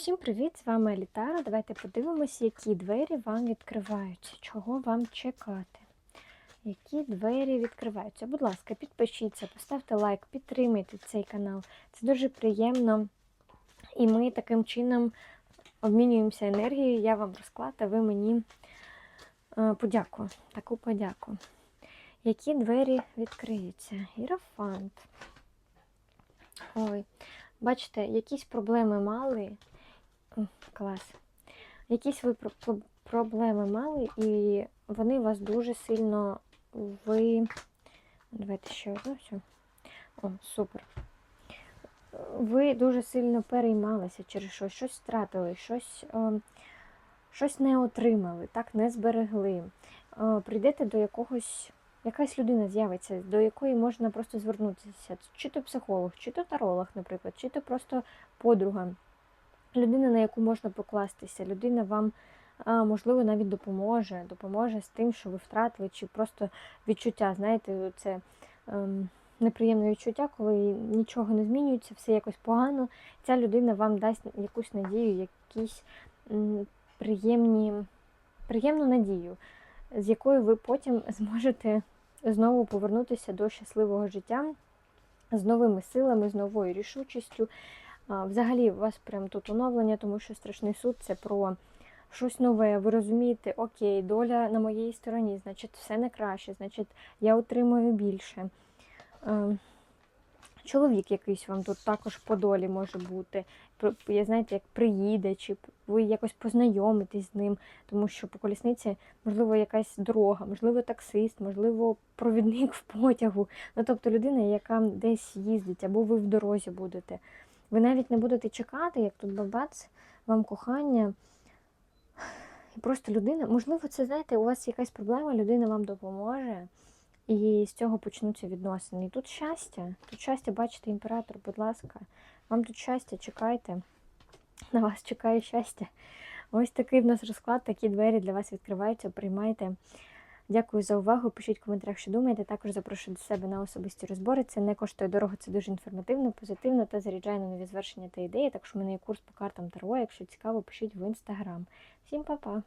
Всім привіт! З вами Елітара. Давайте подивимося, які двері вам відкриваються, чого вам чекати. Які двері відкриваються. Будь ласка, підпишіться, поставте лайк, підтримайте цей канал. Це дуже приємно. І ми таким чином обмінюємося енергією. Я вам розклад, а ви мені е, подяку, таку подяку. Які двері відкриються? Ірафант. Ой, бачите, якісь проблеми мали. Клас. Якісь ви про- про- проблеми мали, і вони вас дуже сильно ви. Давайте ще одну все. О, супер. Ви дуже сильно переймалися через щось, щось втратили, щось, е, щось не отримали, так, не зберегли. Е, Прийдете до якогось. Якась людина з'явиться, до якої можна просто звернутися, чи то психолог, чи то таролог, наприклад, чи то просто подруга людина, на яку можна покластися, людина вам, можливо, навіть допоможе, допоможе з тим, що ви втратили, чи просто відчуття. Знаєте, це ем, неприємне відчуття, коли нічого не змінюється, все якось погано. Ця людина вам дасть якусь надію, якісь м, приємні, приємну надію, з якою ви потім зможете знову повернутися до щасливого життя з новими силами, з новою рішучістю. Взагалі, у вас прям тут оновлення, тому що страшний суд це про щось нове. Ви розумієте, окей, доля на моїй стороні, значить, все не краще, значить, я отримую більше. Е, Чоловік якийсь вам тут також по долі може бути. Я знаєте, як приїде, чи ви якось познайомитесь з ним, тому що по колісниці, можливо, якась дорога, можливо, таксист, можливо, провідник в потягу. Ну, тобто людина, яка десь їздить, або ви в дорозі будете. Ви навіть не будете чекати, як тут бабац, вам кохання. І просто людина, можливо, це знаєте, у вас якась проблема, людина вам допоможе, і з цього почнуться відносини. І тут щастя, тут щастя, бачите, імператор, будь ласка, вам тут щастя, чекайте. На вас чекає щастя. Ось такий в нас розклад, такі двері для вас відкриваються, приймайте. Дякую за увагу. Пишіть в коментарях, що думаєте. Також запрошую до себе на особисті розбори. Це не коштує дорого, це дуже інформативно, позитивно та заряджає на нові звершення та ідеї. Так що в мене є курс по картам Таро. Якщо цікаво, пишіть в інстаграм. Всім па-па!